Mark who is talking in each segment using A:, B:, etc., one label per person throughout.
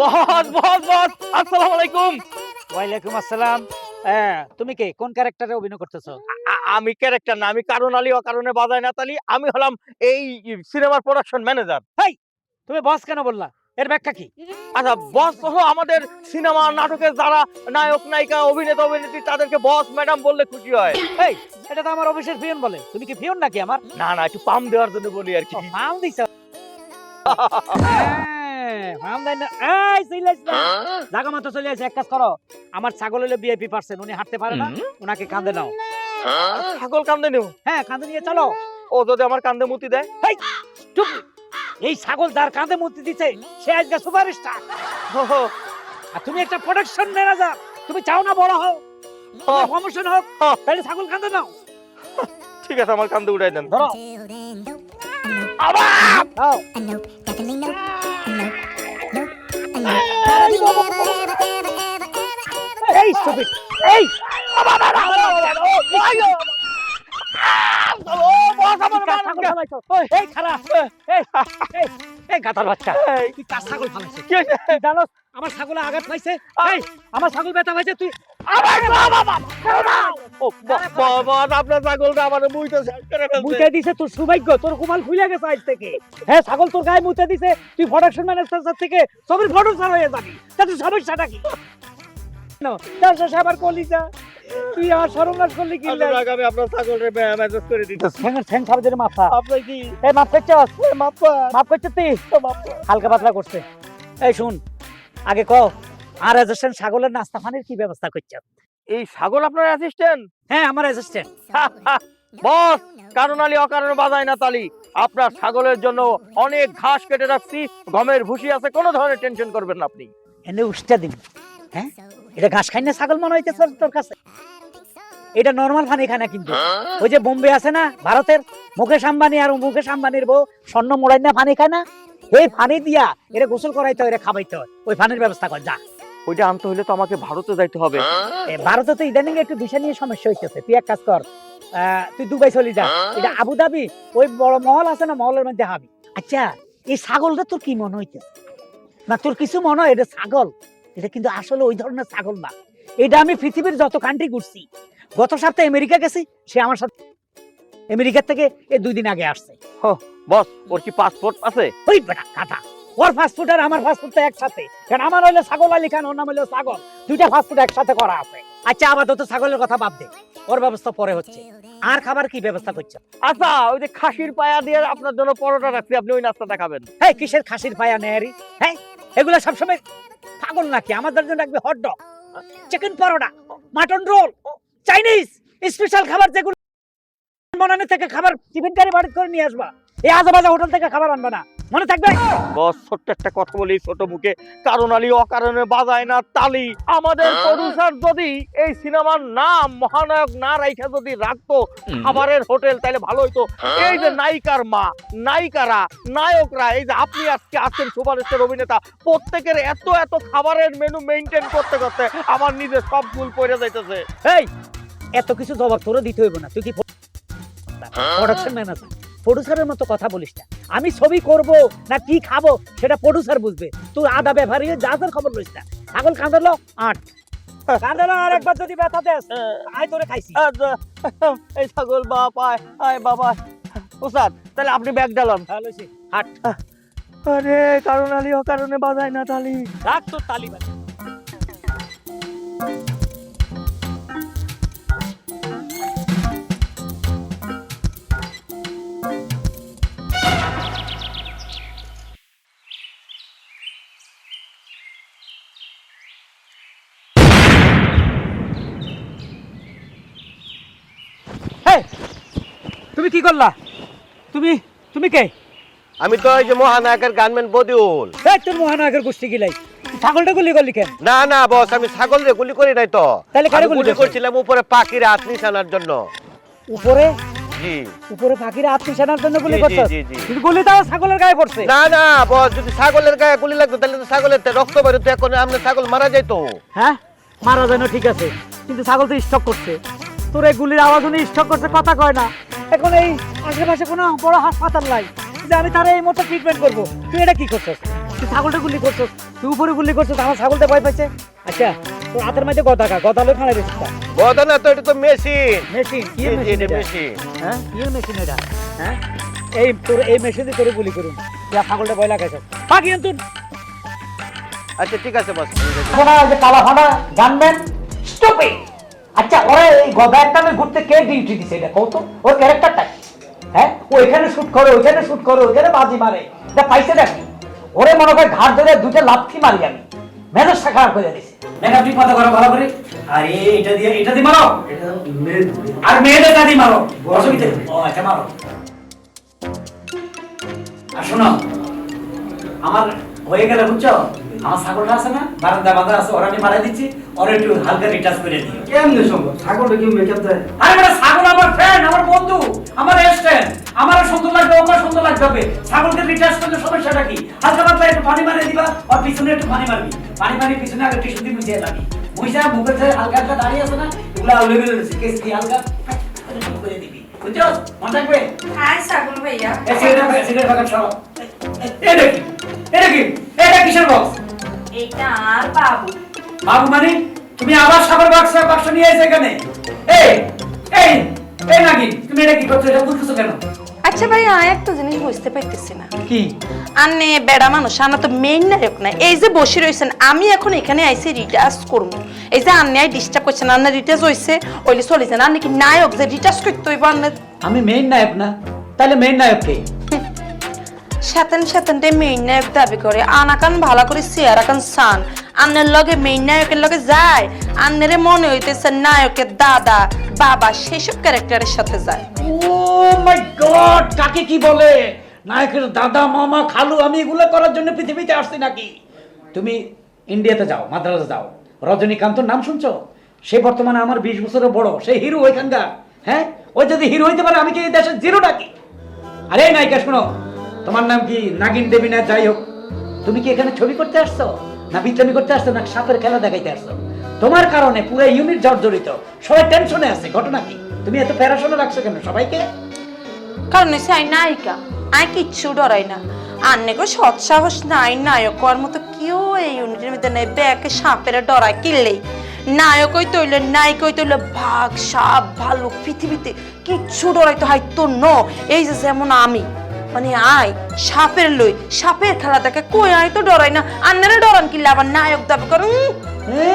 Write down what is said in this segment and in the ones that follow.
A: বস বস বস আসসালামু আলাইকুম।
B: ওয়ালাইকুম আসসালাম। হ্যাঁ তুমি কে? কোন ক্যারেক্টারে অভিনয় করতেছো?
A: আমি ক্যারেক্টার না আমি কারণ আলী অকারণে বাজায় নাতালি। আমি হলাম এই সিনেমার প্রোডাকশন ম্যানেজার
B: তুমি বস কেন বললা? এর ব্যাখ্যা কি?
A: আচ্ছা বস হলো আমাদের সিনেমা নাটকের যারা নায়ক নায়িকা অভিনেতা অভিনেত্রী তাদেরকে বস ম্যাডাম বললে খুশি হয়।
B: এই এটা তো আমার অফিসের পিয়ন বলে। তুমি কি পিয়ন নাকি আমার?
A: না না একটু পাম দেওয়ার জন্য বলি আর কি।
B: মাল দিছ। এই। মতো চলে আসে এক কাজ করো। আমার ছাগল হলে বিআইপি পার্সেন উনি হাঁটতে পারে না ওনাকে কান্দে নাও।
A: ছাগল কান্দে নেব
B: হ্যাঁ কান্দে নিয়ে চলো।
A: ও যদি আমার কান্দে মুতি দেয়?
B: চুপ। এই ছাগল যার কাঁধে মূর্তি দিচ্ছে সে আজকে সুপারস্টার। আর তুমি একটা প্রোডাকশন ম্যানেজার তুমি চাও না বড় হও? প্রমোশন হোক
A: হ্যাঁ।
B: তাহলে ছাগল কাঁদে নাও।
A: ঠিক আছে আমার কান্দে উড়াই দেন।
B: ধরো।
A: আবার!
B: এই stupid, এই এই খারাপ এই এই এই বাচ্চা। তুই কার ছাগল ফালাইছিস
A: কি হয়েছে?
B: জানোস আমার ছাগলে আঘাত পাইছে? এই আমার ছাগল ব্যথা পাইছে তুই
A: আবার বাবা, বাবা, বাবা। ও, ব- ব- আপনার ছাগলটা আমার মুইতে শেষ করে ফেলছে।
B: মুতে দিছে তোর সৌভাগ্য তোর কুমাল খুলে গেছে আজ থেকে। হ্যাঁ ছাগল তোর গায়ে মুতে দিছে তুই প্রোডাকশন ম্যানেজার থেকে ছবির প্রডিউসার হয়ে যাবি। তাতে সমস্যাটা কি? না তার আবার কলিজা। সর্বনাশ করলি কি
A: আপনার আমি আপনার মেসেজ করে
B: ঠ্যাং সাবজের মাথা
A: আপনার কি
B: এই মাপ করছস? মাপ করছিস তুই? হালকা পাতলা করছে। এই শুন আগে ক আর অ্যাসিস্ট্যান্ট ছাগলের নাস্তা পানির কি ব্যবস্থা করছ?
A: এই ছাগল আপনার অ্যাসিস্ট্যান্ট
B: হ্যাঁ আমার অ্যাসিস্ট্যান্ট
A: বস কারণ আলী অকারণে বাজায় না তালি। আপনার ছাগলের জন্য অনেক ঘাস কেটে রাখছি গমের ভুসি আছে কোনো ধরনের টেনশন করবেন না আপনি।
B: এনে উষ্টা দিন হ্যাঁ? এটা ঘাস খাই না ছাগল মনে হইতেছে তোর কাছে। এটা নর্মাল পানি খায় না কিন্তু। ওই যে বোম্বে আছে না ভারতের মুকেশ আম্বানি আর মুকেশ আম্বানির বউ স্বর্ণ মোড়াই না পানি খায় না? এই পানি দিয়া এটা গোসল করাইতে হয় এটা খাবাইতে হয়। ওই পানির ব্যবস্থা কর যা।
A: ওইটা আনতে হলে তো আমাকে ভারতে যাইতে হবে।
B: এ, ভারতে তো ইদানিং একটু ভিসা নিয়ে সমস্যা হইতেছে। তুই এক কাজ কর তুই দুবাই চলে যা। এটা আবুধাবি ওই বড় মহল আছে না মহলের মধ্যে হাবি। আচ্ছা এই ছাগলটা তোর কি মনে হইতেছে? না তোর কিছু মনে হয়? এটা ছাগল? এটা কিন্তু আসলে ওই ধরনের ছাগল না। এটা আমি পৃথিবীর যত কান্ট্রি ঘুরছি গত সপ্তাহে আমেরিকা গেছি সে আমার সাথে আমেরিকার থেকে এই দুই দিন আগে আসছে।
A: বস ওর কি পাসপোর্ট আছে?
B: ওই বেটা কাটা ওর ফাস্টফুড আর আমার ফাস্টফুড তো একসাথে। কারণ আমার হইল ছাগল আলী খান ওর নাম হইল ছাগল। দুইটা ফাস্টফুড একসাথে করা আছে। আচ্ছা আপাতত ছাগলের কথা বাদ দে ওর ব্যবস্থা পরে হচ্ছে। আর খাবার কি ব্যবস্থা করছ?
A: আচ্ছা ওই যে খাসির পায়া দিয়ে আপনার জন্য পরোটা রাখছি আপনি ওই নাস্তাটা খাবেন।
B: হ্যাঁ কিসের খাসির পায়া নেয়ারি হ্যাঁ এগুলো সবসময় পাগল নাকি? আমাদের জন্য রাখবে hot dog chicken paratha mutton roll Chinese special খাবার যেগুলো মনানি থেকে খাবার টিফিন গাড়ি বাড়ি করে নিয়ে আসবা। এই আজাবাজা হোটেল থেকে খাবার আনবা না। মনে থাকবে?
A: বস ছোট্ট একটা কথা বলি ছোট মুখে কারণ আলী অকারণে বাজায় না তালি। আমাদের প্রডিউসার যদি এই সিনেমার নাম মহানায়ক না রাইখা যদি রাখতো খাবারের হোটেল তাহলে ভালো হইতো। এই যে নায়িকার মা নায়িকারা নায়করা এই যে আপনি আজকে আছেন সুপারস্টার অভিনেতা প্রত্যেকের এত এত খাবারের মেনু মেনটেন করতে করতে আমার নিজের সব ভুল পড়ে যাইতেছে।
B: এই এত কিছু জবাব তোরে দিতে হইব না। তুই কি প্রোডাকশন ম্যানেজার প্রডিউসারের মতো কথা বলিস না। আমি ছবি করব না কি খাব সেটা প্রডিউসার বুঝবে। তুই আদা ব্যবহার যা যার খবর লইস না। ছাগল কাঁদলো আট। কাঁদলো আর একবার যদি ব্যথা দেস আয় তোরে খাইছি।
A: এই ছাগল বাপ আয় আয় বাবা। ওস্তাদ তাহলে আপনি ব্যাগ ডালান
B: ভালো হইছে। হাট
A: আরে কারণ আলী অকারণে বাজায় না তালি।
B: রাখ তোর তালি বাজা। তুমি তুমি তুমি কে?
C: আমি তো ওই যে মহানায়কের গানম্যান বদিউল।
B: এই তোর মহানায়কের গোষ্ঠী গিলাই ছাগলটা গুলি করলি কেন?
C: না না বস আমি ছাগল দিয়ে গুলি করি নাই তো।
B: তাহলে কারে
C: আমি
B: গুলি
C: গুলি
B: করছ?
C: করছিলাম উপরে পাখির হাত নিশানার জন্য।
B: উপরে?
C: জি।
B: উপরে আত্মীয় জন্য গুলি
C: জি,
B: করছ
C: জি, জি, জি।
B: কিন্তু গুলি তাও ছাগলের গায়ে পড়ছে।
C: না না বস যদি ছাগলের গায়ে গুলি লাগতো তাহলে তো ছাগলের তে রক্ত বেরোতো এখন আমরা ছাগল মারা যাইতো।
B: হ্যাঁ? মারা যায় না ঠিক আছে। কিন্তু ছাগল তো স্টক করছে। তোর এই গুলির আওয়াজ শুনে স্টক করছে কথা কয় না। এখন এই আশেপাশে কোনো বড় হাসপাতাল নাই। যে আমি তার এই মতো ট্রিটমেন্ট করব। তুই এটা কি করছিস? তুই তুই ছাগলটা গুলি করছিস? তুই উপরে গুলি করছিস আমার ছাগলটা ভয় পাচ্ছে আচ্ছা তোর হাতের মধ্যে গদা কা গদা লোক খানা বেশি
C: কথা না তো এটা তো মেশিন।
B: মেশিন কি মেশিন
C: মেশিন।
B: হ্যাঁ কি মেশিন এটা? হ্যাঁ এই তোর এই মেশিন দিয়ে তোর গুলি করুন। তুই ছাগলটা ভয় লাগাইছ বাকি কিন্তু
C: আচ্ছা ঠিক আছে বস।
B: শোনা যে কালা ফানা জানবেন স্টপ আচ্ছা ওরা এই গদা একটা ঘুরতে কে ডিউটি দিছে? এটা কত ওর ক্যারেক্টারটা হ্যাঁ? ও এখানে শুট করে ওইখানে শুট করে ওইখানে বাজি মারে। এটা পাইছে নাকি ওরে মনে করে ঘাট ধরে দুটো লাথি মারি আমি। মেজাজটা খারাপ করে দিছে। মেকআপ ঠিক মতো করো ভালো করে। আর এটা দিয়ে এটা দিয়ে মারো। আর মেয়েদের দিয়ে মারো। অসুবিধা নেই। ও আচ্ছা মারো। আর শোনো আমার হয়ে গেলে বুঝছ? আমার ছাগলটা আছে না? বারান্দা বাঁধা আছে ওরা আমি মারা দিচ্ছি। ওরা একটু হালকা রিটাচ করে দিও।
D: কেমনে সম্ভব? ছাগলটা কি মেকআপ দেয়?
B: আরে বেটা ছাগল আমার ফ্রেন্ড আমার বন্ধু আমার এস্টেন্ট আমার সুন্দর লাগবে ওকে সুন্দর লাগতে হবে। ছাগলকে রিটাচ করলে সমস্যাটা কি? হালকা পাতলা একটু পানি মারে দিবা আর পিছনে একটু পানি মারবি। পানি মারি পিছনে আগে টিস্যু দিয়ে মুছিয়ে যাবি মুইসা মুখের থেকে হালকা হালকা দাঁড়িয়ে আছে না এগুলো আউলেবেল রয়েছে কেস দিয়ে হালকা করে দিবি। বুঝছ? মনে থাকবে?
E: হাই সাগর ভাইয়া।
B: এই সিগারেট সিগারেট বাগান সরাও এটা কি এটা কি এটা কিসের বক্স
E: এটা আর বাবু।
B: বাবু মানে তুমি আবার সাগর বাক্স বাক্স নিয়ে এসে এখানে। এই এই এই নাকি তুমি এটা কি করছ? এটা বুঝতেছো কেন?
E: আচ্ছা ভাইয়া আমি একটা জিনিস বুঝতে পারতেছি না।
B: কি?
E: আনে বেড়া মানুষ আনা তো মেইন নায়ক না। এই যে বসে রয়েছেন আমি এখন এখানে আইসি রিটার্স করব। এই যে আন্নে ডিস্টার্ব করছেন আন্না রিটার্স হইছে ওইলে চলেছেন আন্নে কি নায়ক যে রিটার্স করতে হইব আন্নে?
B: আমি মেইন নায়ক না। তাহলে মেইন নায়ক কে?
E: সাতেন সাতেনটে মেইন নায়ক দাবি করে। আনাকান ভালো করে চেয়ার আকান সান আন্নের লগে মেইন নায়কের লগে যায়। আন্নেরে মনে হইতেছে নায়কের দাদা, বাবা সেসব ক্যারেক্টারের সাথে যায়।
B: ও মাই গড, কাকে কি বলে? নায়কের দাদা, মামা, খালু, আমি এগুলো করার জন্য পৃথিবীতে আসছি নাকি? তুমি ইন্ডিয়াতে যাও, মাদ্রাসে যাও। রজনীকান্তর নাম শুনছো? সে বর্তমানে আমার বিশ বছরের বড়, সে হিরো ওইখানকার। হ্যাঁ? ওই যদি হিরো হইতে পারে, আমি কি এই দেশের জিরো নাকি? আরে নায়িকা, শোনো। তোমার নাম কি? নাগিন দেবী না যাই হোক। তুমি কি এখানে ছবি করতে আসছো? না বিচ্ছামি করতে আসছো? না সাপের খেলা দেখাইতে আসছো? তোমার কারণে পুরো ইউনিট জর্জরিত। সবাই টেনশনে আছে, ঘটনা কি? তুমি এত প্যারাশনে রাখছো কেন সবাইকে?
E: কারণ হচ্ছে আই নায়িকা। আই কিচ্ছু ডরাই না। আন্নে গো সৎ সাহস নাই, নায়ক হওয়ার মতো কেউ এই ইউনিটের মধ্যে নেই। ব্যাকে সাপের ডরায় কিনলেই নায়ক হই তৈল নায়ক হই তৈল ভাগ, সাপ, ভালুক, পৃথিবীতে কিচ্ছু ডরাই তো হাইতো ন। এই যে যেমন আমি। মানে আই সাপের লই সাপের খেলা দেখে কই আই তো ডরাই না? আন্নারে ডরান কিনলে আবার নায়ক দাবি করে
B: এ,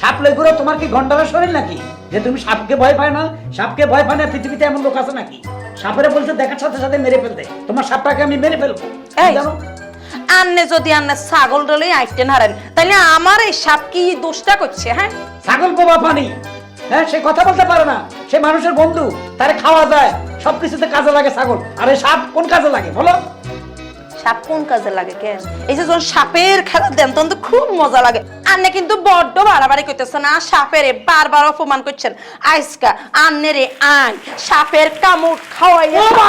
B: সাপ লেগুলো তোমার কি গন্ডারের শরীর নাকি? যে তুমি সাপকে ভয় পায় না সাপকে ভয় পায় না পৃথিবীতে এমন লোক আছে নাকি? সাপের বলছে দেখার সাথে সাথে মেরে ফেলতে। তোমার সাপটাকে আমি মেরে ফেলব।
E: এই
B: জানো?
E: আন্নে যদি আন্নে ছাগল ডলে আইটেন হারেন তাহলে আমার এই সাপ কি দোষটা করছে হ্যাঁ?
B: ছাগল কোবা পানি হ্যাঁ সে কথা বলতে পারে না। সে মানুষের বন্ধু তারে খাওয়া যায়। সবকিছুতে কাজে লাগে ছাগল। আরে সাপ কোন কাজে লাগে বলো?
E: সাপ কোন কাজে লাগে কে? এই যে যখন সাপের খেলা দেন তখন তো খুব মজা লাগে। আন্নে কিন্তু বড্ড বাড়াবাড়ি করতেছেন আর সাপের বারবার অপমান করছেন। আইসকা আন্নে রে আন সাপের কামড় খাওয়াই
B: ও মা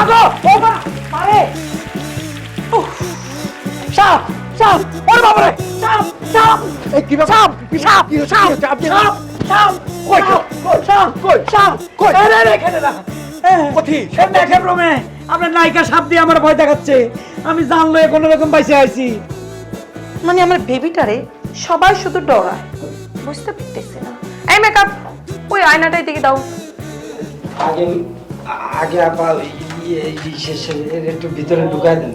B: ও মারে সাপ সাপ ওরে বাবা রে সাপ সাপ। এই কি সাপ সাপ সাপ সাপ সাপ সাপ কই কই সাপ কই সাপ কই? আরে রে এখানে না আপনার নায়িকা সাপ দিয়ে আমার ভয় দেখাচ্ছে। আমি জানলো কোনো রকম বাইসে আইছি।
E: মানে আমার বেবিটারে সবাই শুধু ডরায়। বুঝতে পারতেছি না। এই মেকআপ ওই আয়নাটাই দিকে দাও।
D: আগে আগে আবার ইয়ে একটু ভিতরে ঢুকাই দেন।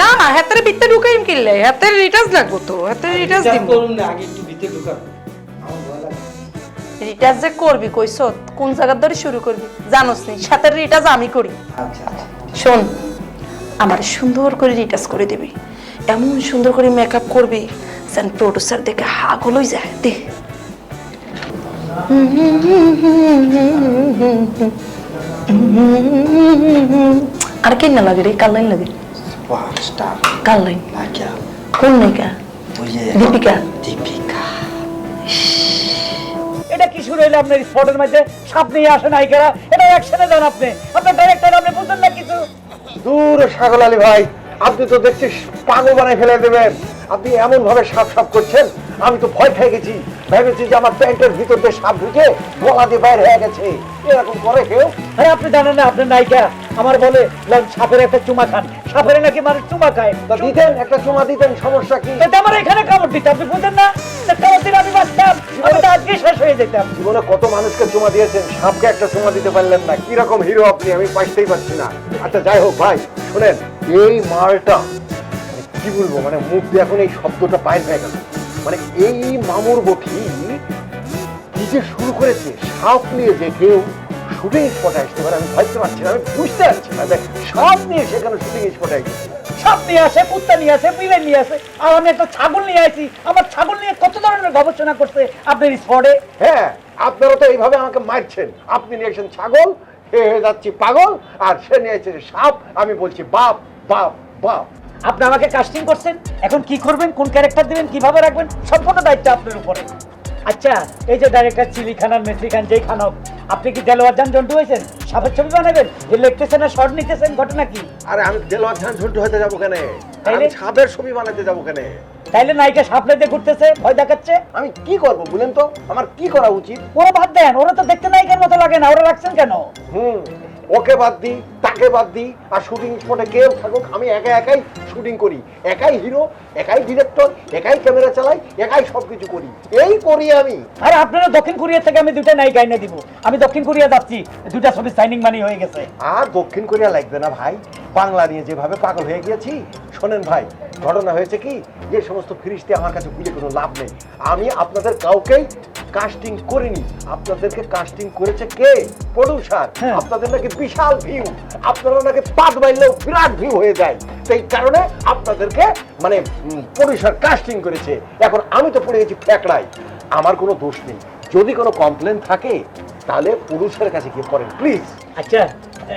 E: না না হাতের বিত্তে ঢুকাইম কিনলে? হাতের রিটার্স লাগবো তো হাতের রিটার্স
D: যা
E: দিব
D: করুন না আগে একটু ভিতরে লাগে
E: রিটার্স যে করবি কইস কোন জায়গার ধরে শুরু করবি? জানোস নি সাথে রিটার্স আমি করি।
D: আচ্ছা আচ্ছা।
E: শোন আমার সুন্দর করে রিটার্স করে দিবি। এমন সুন্দর করে মেকআপ করবি যেন প্রডিউসার দেখে হা গলই যায়। দে। আর কেন না লাগে রে? কাল লাইন লাগে? কাল লাইন? কোন নায়িকা? দীপিকা।
D: দীপিকা।
B: এটা কি শুরু হইলে আপনার স্পটের মধ্যে সাপ নিয়ে আসে নায়িকারা এটা অ্যাকশনে যান আপনি। আপনার ডাইরেক্টর আপনি বুঝলেন না কিছু?
C: দূর সাগল আলী ভাই, আপনি তো দেখছি পাগল বানাই ফেলে দেবেন। আপনি এমন ভাবে সাপ সাপ করছেন আমি তো ভয় খেয়ে গেছি। ভেবেছি যে আমার প্যান্টের ভিতর দিয়ে সাপ ঢুকে গলা দিয়ে বাইরে হয়ে গেছে। এরকম করে কেউ?
B: হ্যাঁ আপনি জানেন না আপনার নায়িকা। আমার বলে সাপের একটা চুমা খান। সাপের নাকি মানুষ চুমা খায়?
C: তা দিতেন একটা চুমা দিতেন সমস্যা কি?
B: আমার এখানে কামড় দিতে আপনি বুঝেন না? কামড় দিলে আমি বাঁচতাম। আমি তো আজকে শেষ হয়ে যেতাম।
C: জীবনে কত মানুষকে চুমা দিয়েছেন সাপকে একটা চুমা দিতে পারলেন না। কি রকম হিরো আপনি আমি পাইতেই পারছি না। আচ্ছা যাই হোক ভাই শুনেন এই মালটা কি বলব মানে মুখ দিয়ে এখন এই শব্দটা বাইর হয়ে গেল। মানে এই মামুর বটি যে শুরু করেছে, সাপ নিয়ে যে কেউ শুটিং স্পটে আসতে পারে, আমি ভাবতে পারছি না, আমি বুঝতে পারছি না। যে সাপ নিয়ে সেখানে শুটিং স্পটে আসছে
B: সাপ নিয়ে আসে, কুত্তা নিয়ে আসে বিলে নিয়ে আসে, আর আমি একটা ছাগল নিয়ে আসি। আমার ছাগল নিয়ে কত ধরনের গবেষণা করছে আপনার স্পটে?
C: হ্যাঁ আপনারা তো এইভাবে আমাকে মারছেন। আপনি নিয়ে এসেছেন ছাগল হয়ে হয়ে যাচ্ছি পাগল, আর সে নিয়ে সাপ, আমি বলছি বাপ বাপ বাপ।
B: আপনি আমাকে কাস্টিং করছেন এখন কি করবেন কোন ক্যারেক্টার দিবেন কীভাবে রাখবেন সম্পূর্ণ দায়িত্ব আপনার উপরে। আচ্ছা এই যে ডাইরেক্টর চিলি খান আর মেসি খান যেই খানক আপনি কি দেলোয়ার জান জন্টু হয়েছেন? সাপের ছবি বানাবেন? লিখতেছেন আর শর্ট নিতেছেন ঘটনা কি?
C: আরে আমি দেলোয়ার খান ঝন্টু হতে যাব কেন? আমি সাপের ছবি বানাতে যাব কেন?
B: তাইলে নায়িকা সাপ লেতে ঘুরতেছে ভয় দেখাচ্ছে?
C: আমি কি করব বলেন তো? আমার কি করা উচিত?
B: ওরা বাদ দেন ওরা তো দেখতে নায়িকার মতো লাগে না ওরা রাখছেন কেন?
C: হুম। ওকে বাদ দিই তাকে বাদ দিই আর শুটিং স্পটে কেউ থাকুক আমি একা একাই শুটিং করি। একাই হিরো একাই ডিরেক্টর একাই ক্যামেরা চালাই একাই সবকিছু করি। এই করি আমি।
B: আরে আপনারা দক্ষিণ কোরিয়া থেকে আমি দুটা নায়িকা এনে দিব। আমি দক্ষিণ কোরিয়া যাচ্ছি দুটা ছবি সাইনিং মানি হয়ে গেছে।
C: আর দক্ষিণ কোরিয়া লাগবে না ভাই। বাংলা নিয়ে যেভাবে পাগল হয়ে গিয়েছি শোনেন ভাই ঘটনা হয়েছে কি? যে সমস্ত ফিরিস্তে আমার কাছে বুঝে কোনো লাভ নেই। আমি আপনাদের কাউকেই কাস্টিং করিনি। আপনাদেরকে কাস্টিং করেছে কে? প্রডিউসার
B: হ্যাঁ।
C: আপনাদের নাকি বিশাল ভিউ আপনারা নাকি পাত বাইলেও বিরাট ভিউ হয়ে যায়। সেই কারণে আপনাদেরকে মানে প্রডিউসার কাস্টিং করেছে। এখন আমি তো পড়ে গেছি ফ্যাকড়াই আমার কোনো দোষ নেই। যদি কোনো কমপ্লেন থাকে তাহলে পুরুষের কাছে গিয়ে করেন প্লিজ
B: আচ্ছা এ,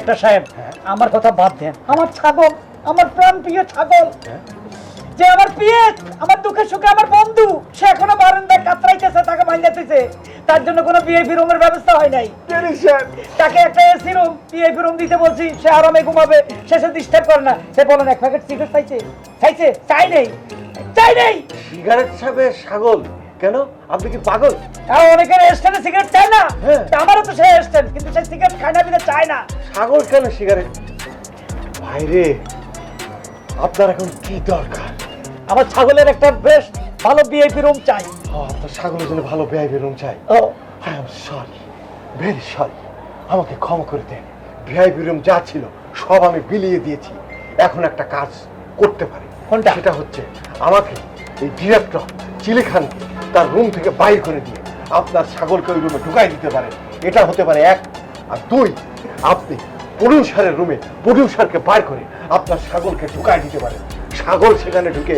B: একটা সাহেব আমার কথা বাদ দেন। আমার ছাগল আমার প্রাণ প্রিয় ছাগল। যে আমার পিয়ে আমার দুঃখে সুখে আমার বন্ধু সে এখনও বারান্দায় কাতরাইতেছে তাকে মাইলাতেছে। তার জন্য কোনো ভিআইপি রুমের ব্যবস্থা হয় নাই। তাকে একটা এসি রুম ভিআইপি রুম দিতে বলছি সে আরামে ঘুমাবে শেষে ডিস্টার্ব করে না। সে বলেন এক প্যাকেট সিগারেট চাইছে? চাইছে? চাই নেই। চাই নেই।
C: সিগারেট সাহেবের ছাগল। কেন? আপনি কি পাগল?
B: আর অনেকের স্ট্যান্ডে সিগারেট চায় না।
C: হ্যাঁ।
B: আমারও তো সে স্ট্যান্ড কিন্তু সে সিগারেট খায় না বিনা চায় না।
C: ছাগল কেন সিগারেট ভাইরে আপনার এখন কি দরকার?
B: আমার ছাগলের একটা বেশ ভালো ভিআইপি রুম চাই।
C: ও, আপনার ছাগলের জন্য ভালো ভিআইপি রুম চাই?
B: ও।
C: I am sorry very sorry আমাকে ক্ষমা করে দেন। ভিআইপি রুম যা ছিল সব আমি বিলিয়ে দিয়েছি। এখন একটা কাজ করতে পারি।
B: কোনটা?
C: সেটা হচ্ছে আমাকে এই ডিরেক্টর চিলি খানকে তার রুম থেকে বাইর করে দিয়ে আপনার ছাগলকে ওই রুমে ঢুকাই দিতে পারে। এটা হতে পারে এক আর দুই আপনি প্রডিউসারের রুমে প্রডিউসারকে বার করে আপনার ছাগলকে ঢুকাই দিতে পারেন। ছাগল সেখানে ঢুকে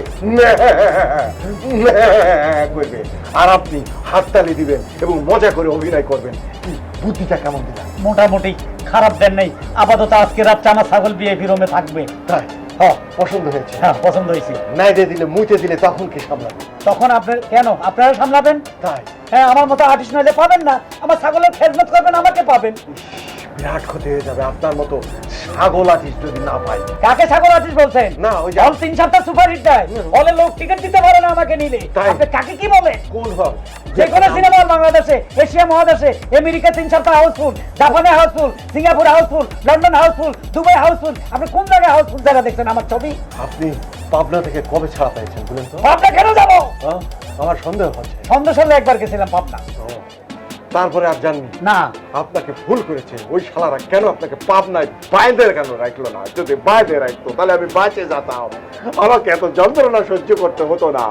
C: করবে। আর আপনি হাততালি দিবেন এবং মজা করে অভিনয় করবেন। কি বুদ্ধিটা কেমন দিলাম?
B: মোটামুটি খারাপ দেন নেই। আপাতত আজকে রাতটা আমার ছাগল ভিআইপি রুমে থাকবে।
C: তাই? হ্যাঁ। পছন্দ হয়েছে?
B: হ্যাঁ পছন্দ হয়েছে।
C: নাইদে দিলে মুইতে দিলে তখন কি সামলাবে
B: তখন আপনার কেন? আপনারা সামলাবেন?
C: তাই।
B: হ্যাঁ আমার মতো আর্টিস্ট নইলে পাবেন না। আমার ছাগলের খেজমত করবেন আমাকে পাবেন।
C: বিরাট ক্ষতি হয়ে যাবে আপনার মতো ছাগল আর্টিস্ট যদি না পাই
B: কাকে ছাগল আর্টিস্ট বলছেন?
C: না, ওই যে-
B: হল তিন সপ্তাহ সুপার হিট দেয়। হলে লোক টিকিট দিতে পারে না আমাকে নিলে। আপনি কাকে কি বলেন?
C: কোন হল?
B: যে কোনো সিনেমা বাংলাদেশে এশিয়া মহাদেশে আমেরিকা তিন সপ্তাহ হাউসফুল জাপানে housefull Singapore housefull London housefull Dubai housefull আপনি কোন জায়গায় হাউসফুল জায়গা দেখছেন আমার ছবি?
C: আপনি পাবনা থেকে কবে ছাড়া পেয়েছেন বলেন তো?
B: পাবনা কেন যাব?
C: হ্যাঁ? আমার সন্দেহ হচ্ছে।
B: সন্ধ্যা সন্ধ্যা একবার গেছিলাম পাবনা।
C: তারপরে আর জাননি
B: না।
C: আপনাকে ভুল করেছে। ওই শালারা কেন আপনাকে পাবনায় বাইদের কেন রাখল না? যদি বাইরে রাখতো তাহলে আমি বাঁচে যেতাম। আমাকে এত যন্ত্রণা সহ্য করতে হতো না।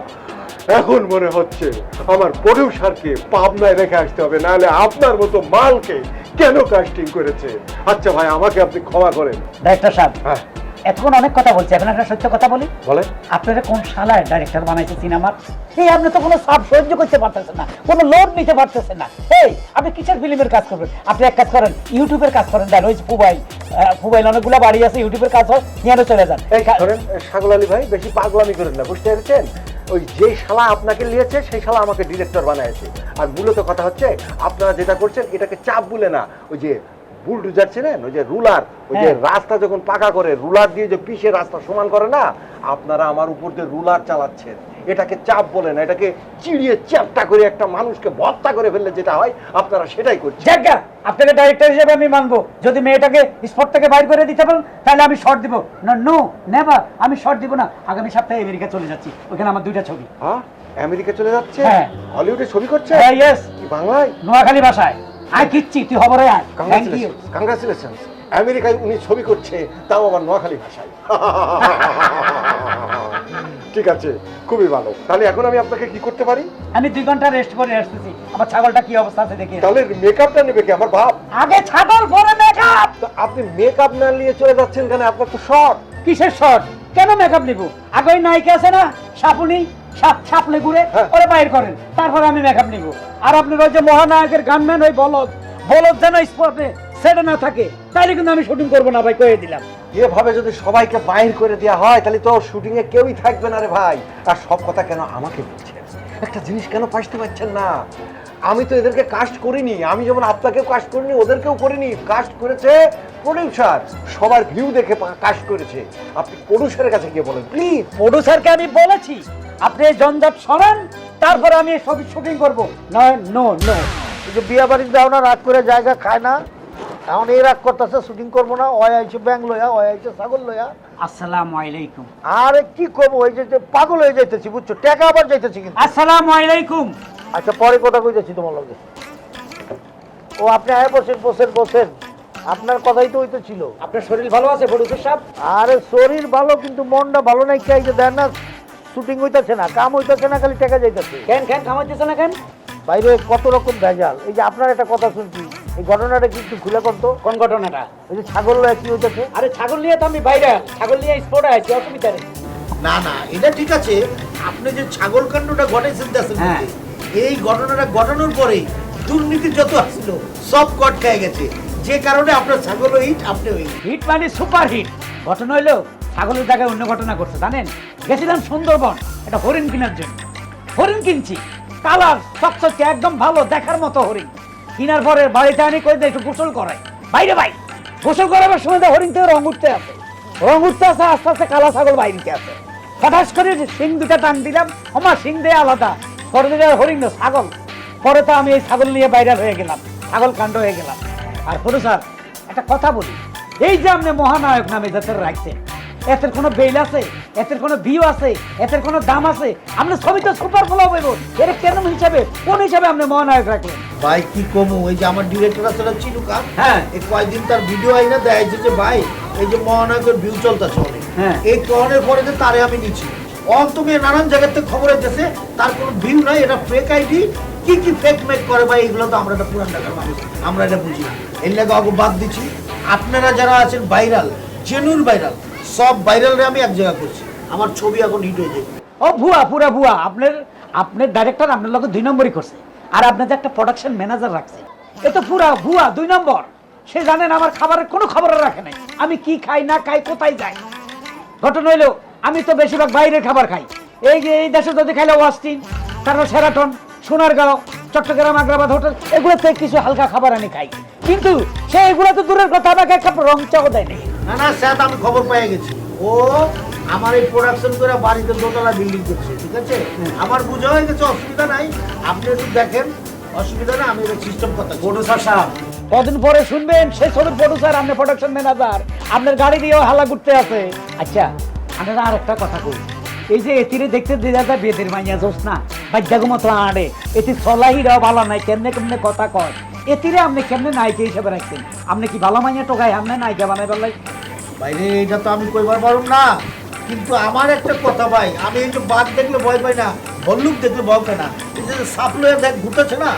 C: এখন মনে হচ্ছে আমার প্রডিউসারকে পাবনায় রেখে আসতে হবে নাহলে আপনার মতো মালকে কেন কাস্টিং করেছে? আচ্ছা ভাই আমাকে আপনি ক্ষমা করেন।
B: ডাইরেক্টর সাহেব
C: হ্যাঁ।
B: এতক্ষণ অনেক কথা বলছি এখন একটা সত্য কথা বলি?
C: বলেন
B: আপনারা কোন শালায় ডাইরেক্টর বানাইছে সিনেমার এই আপনি তো কোনো সাপ সহ্য করতে পারতেছেন না কোনো লোড নিতে পারতেছেন না। এই আপনি কিসের ফিল্মের কাজ করবেন? আপনি এক কাজ করেন ইউটিউবের কাজ করেন দেন ওই ফুবাই ফুবাইল অনেকগুলো বাড়ি আছে ইউটিউবের কাজ হয় নিয়ে চলে যান।
C: সাগল আলী ভাই বেশি পাগলামি করেন না বুঝতে পেরেছেন? ওই যে শালা আপনাকে নিয়েছে সেই শালা আমাকে ডিরেক্টর বানাইছে। আর মূলত কথা হচ্ছে আপনারা যেটা করছেন এটাকে চাপ বলে না ওই যে বুলডুজার ছিলেন ওই যে রুলার ওই যে
B: হ্যাঁ।
C: রাস্তা যখন পাকা করে রুলার দিয়ে যে পিষে রাস্তা সমান করে না আপনারা আমার উপর দিয়ে রুলার চালাচ্ছেন। এটাকে চাপ বলে না এটাকে চিড়িয়ে চ্যাপটা করে একটা মানুষকে ভর্তা করে ফেললে যেটা হয় আপনারা সেটাই করছেন।
B: জায়গা আপনাকে ডাইরেক্টর হিসেবে আমি মানবো। যদি মেয়েটাকে স্পট থেকে বাইর করে দিতে পারেন তাহলে আমি শর্ট দিব। না নো নেভার আমি শর্ট দিব না। আগামী সপ্তাহে আমেরিকা চলে যাচ্ছি। ওখানে আমার দুইটা ছবি।
C: হ্যাঁ আমেরিকা চলে যাচ্ছে?
B: হ্যাঁ।
C: হলিউডে ছবি করছে?
B: হ্যাঁ ইয়েস
C: বাংলায়?
B: নোয়াখালী ভাষায়। আয় কিচ্ছি তুই খবরে আয়। থ্যাংক ইউ
C: কংগ্রাচুলেশন আমেরিকায় উনি ছবি করছে তাও আবার নোয়াখালী ভাষায়। ঠিক আছে খুবই ভালো। তাহলে এখন আমি আপনাকে কি করতে পারি?
B: আমি দুই ঘণ্টা রেস্ট করে আসতেছি। আমার ছাগলটা কি অবস্থা আছে দেখি।
C: তাহলে মেকআপটা নেবে কি? আমার বাপ।
B: আগে ছাগল পরে মেকআপ
C: তো আপনি মেকআপ না নিয়ে চলে যাচ্ছেন কেন? আপনার তো শর্ট
B: কিসের শর্ট কেন মেকআপ নিব? আগে ওই নায়িকা আছে না? সাপুনি সাপ সাপলে ঘুরে
C: হ্যাঁ।
B: ওরে বাইর করেন। তারপরে আমি মেকআপ নিব। আর আপনার ওই যে মহানায়কের গানম্যান ওই বলদ বলদ যেন স্পটে সেটা না থাকে তাইলে কিন্তু আমি শুটিং করব না ভাই কয়ে দিলাম।
C: এভাবে যদি সবাইকে বাইর করে দেওয়া হয় তাহলে তো শুটিং এ কেউই থাকবে না রে ভাই। আর সব কথা কেন আমাকে বলছেন? একটা জিনিস কেন পাশতে পারছেন না? আমি তো এদেরকে কাস্ট করিনি। আমি যেমন আপনাকেও কাস্ট করিনি ওদেরকেও করিনি। কাস্ট করেছে প্রডিউসার সবার ভিউ দেখে কাস্ট করেছে। আপনি প্রডিউসারের কাছে গিয়ে বলেন প্লিজ
B: প্রডিউসারকে আমি বলেছি আপনি এই জঞ্জাট সরান তারপরে আমি সব শুটিং করব। নয় নো নো
A: যে বিয়া বাড়ি যাও না রাত করে জায়গা খায় না। এখন এই রাগ করতেছে শুটিং করব না। ওই আইছে ব্যাং লইয়া ওই আইছে ছাগল লইয়া
B: আসসালামু আলাইকুম।
A: আরে কি করব ওই যে যে পাগল হয়ে যাইতেছি বুঝছ? টাকা আবার যাইতেছি কিন্তু।
B: আসসালামু আলাইকুম।
A: আচ্ছা পরে কথা কইতেছি তোমার লগে। ও আপনি আয় বসেন বসেন বসেন। আপনার কথাই তো হইতে ছিল
B: আপনার শরীর ভালো আছে প্রডিউসার সাহেব?
A: আরে শরীর ভালো কিন্তু মনটা ভালো নাই কে দেন না? শুটিং হইতাছে না কাম হইতাছে না খালি টাকা যাইতেছে।
B: কেন কেন খামাইতেছে না কেন?
A: বাইরে কত রকম ভেজাল। এই যে আপনার একটা কথা শুনছি এই ঘটনাটা কি একটু খুলে করতো
B: কোন ঘটনাটা?
A: ওই যে ছাগল লয়া কি হইতেছে?
B: আরে ছাগল নিয়ে তো আমি বাইরে ছাগল নিয়ে স্পটে আছি অসুবিধা নেই।
F: না না এটা ঠিক আছে। আপনি যে ছাগল কাণ্ডটা ঘটাইছেন দেশের
B: হ্যাঁ।
F: এই ঘটনাটা ঘটানোর পরে দুর্নীতি যত আসছিল সব কট খেয়ে গেছে। যে কারণে আপনার ছাগল হিট আপনি হিট
B: মানে সুপার হিট ঘটনা হইল ছাগলের জায়গায় অন্য ঘটনা করছে জানেন? গেছিলাম সুন্দরবন একটা হরিণ কেনার জন্য। হরিণ কিনছি, কালার চকচকে একদম ভালো, দেখার মতো হরিণ। কেনার পরে বাড়িতে আনি, কই দিয়ে একটু গোসল করাই। বাইরে ভাই, গোসল করাবার সময় তো হরিণ থেকে রং উঠতে আছে। রং উঠতে আছে, আস্তে আস্তে কালা ছাগল বাইরিতে আছে। হঠাৎ করে সিং দুটা টান দিলাম আমার সিং দিয়ে আলাদা। পরে হরিণ, ছাগল। পরে তো আমি এই ছাগল নিয়ে বাইরে হয়ে গেলাম, ছাগল কাণ্ড হয়ে গেলাম। আর পুরো স্যার, একটা কথা বলি, এই যে আপনি মহানায়ক নামে যাদের রাখছেন এতের কোনো বেল আছে? এতের কোনো ভিউ আছে? এতের কোনো দাম আছে? আপনি ছবি তো সুপার ফ্লপ হইব এর কেন হিসাবে? কোন হিসাবে আপনি মহানায়ক রাখলেন?
F: ভাই কি কমু? এই যে আমার ডিরেক্টর আছে না চিনুকা
B: হ্যাঁ।
F: এই কয়েকদিন তার ভিডিও আইনা দেয় যে ভাই এই যে মহানায়কের ভিউ চলতেছে অনেক।
B: হ্যাঁ।
F: এই কনের পরে যে তারে আমি নিচ্ছি অন্তমে নানান জায়গার থেকে খবর হইতেছে তার কোনো ভিউ নাই এটা ফেক আইডি কি কি ফেক মেক করে ভাই এগুলো তো আমরা একটা পুরান ঢাকার মানুষ আমরা এটা বুঝি না। এর লাগে অগো বাদ দিচ্ছি। আপনারা যারা আছেন ভাইরাল জেনুর ভাইরাল সব ভাইরালরে আমি এক জায়গা করছি। আমার ছবি এখন হিট হয়ে যাবে
B: ও ভুয়া পুরা ভুয়া। আপনার আপনার ডাইরেক্টর আপনার লোক দুই নম্বরই করছে। আর আপনার যে একটা প্রোডাকশন ম্যানেজার রাখছে। এ তো পুরা ভুয়া, দুই নম্বর। সে জানেন আমার খাবারের কোনো খবর রাখে নাই। আমি কি খাই, না খাই, কোথায় যাই? ঘটনা হইল, আমি তো বেশিরভাগ বাইরের খাবার খাই। এই যে এই দেশে যদি খাইলে ওয়াস্টিন তারপর সেরাটন সোনারগাঁও চট্টগ্রাম আগ্রাবাদ হোটেল এগুলোতে কিছু হালকা খাবার আমি খাই। কিন্তু সে এগুলো তো দূরের কথা, আমাকে এক কাপ রং চাও দেয় নাই।
F: না না, স্যার, আমি খবর পেয়ে গেছি। ও আমার এই প্রোডাকশন করে বাড়িতে দোতলা বিল্ডিং করছে, ঠিক আছে? আমার বোঝা হয়ে গেছে, অসুবিধা নাই। আপনি একটু দেখেন, অসুবিধা না, আমি এটা সিস্টেম
B: সাহেব কদিন পরে শুনবেন, সেই ছবির প্রডিউসার আপনি প্রোডাকশন ম্যানেজার আপনার গাড়ি দিয়েও হালা ঘুরতে আছে। আচ্ছা আপনারা আর একটা কথা কই। এই যে এতিরে দেখতে দিয়ে যায় বেদের মাইয়া জোস না, বাদ্যাগো মতো আড়ে এটি সলাহিরাও ভালো নাই, কেমনে কেমনে কথা কয়? এতিরে আপনি কেমনে নায়িকা হিসেবে রাখছেন? আপনি কি ভালো মাইয়া টোকাই আপনি নায়িকা বানাই বেলাই
F: বাইরে এটা তো আমি কইবার পারুম না। কিন্তু আমার একটা কথা ভাই আমি এই যে বাঘ দেখলে ভয় পাই না ভল্লুক দেখলে ভয় পাই না। এই যে সাপলয়ে দেখ ঘুরতেছে না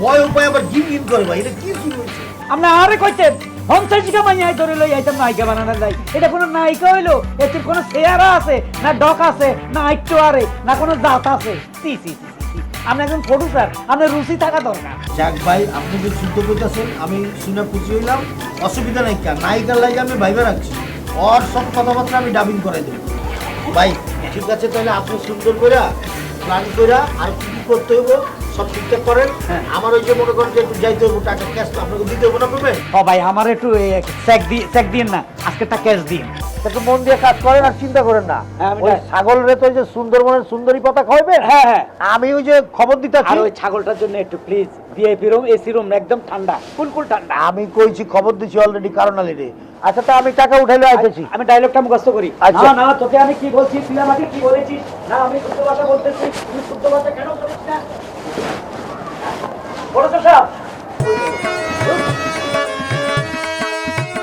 F: ভয় উপায় আবার জিম জিম করে ভাই এটা কি শুরু হয়েছে?
B: আপনি আরে কইতেন পঞ্চাশিকা মাইয়াই ধরে লই আইতাম নায়িকা বানানোর যাই এটা কোনো নায়িকা হইল? এটির কোনো চেয়ারা আছে না ডক আছে না আইটো আরে না কোনো জাত আছে? সি, সি। আপনি একজন প্রডিউসার আপনার রুচি থাকা দরকার।
F: যাক ভাই আপনি যে শুদ্ধ করতেছেন আমি শুনে খুশি হইলাম। অসুবিধা নাই কেন? নায়িকার লাগে আমি ভাইবে রাখছি। ওর সব কথাবার্তা আমি ডাবিং করাই দেবো। ভাই ঠিক আছে তাহলে আপনি সুন্দর করে প্ল্যান করে আর কি কি করতে হইব
G: সব ঠিকঠাক করেন।
B: হ্যাঁ।
G: আমার ওই যে মনে করেন যে একটু যাইতে হব টাকা ক্যাশ তো আপনাকে দিতে হব না পেমেন্ট
B: ও ভাই আমার একটু চেক দিয়ে চেক দিন না আজকে টা ক্যাশ দিন।
F: একটু মন দিয়ে কাজ করেন আর চিন্তা করেন না।
B: হ্যাঁ,
F: ওই। ছাগল রে তো যে সুন্দরবনের সুন্দরী পাতা খাওয়াবে
B: হ্যাঁ হ্যাঁ।
F: আমি ওই যে খবর দিতে
B: আর ওই ছাগলটার জন্য একটু please VIP room AC room একদম ঠান্ডা কুলকুল ঠান্ডা।
F: আমি কইছি খবর দিছি অলরেডি কারণ আলি আচ্ছা তা আমি টাকা উঠাইলে আইতেছি।
B: আমি ডায়লগটা মুখস্থ করি।
F: আচ্ছা।
B: না না তোকে আমি কি বলছি? তুই আমাকে কি বলেছিস? না আমি শুদ্ধ ভাষা বলতেছি। তুই শুদ্ধ ভাষা কেন বলিস না? বলেছ স্যার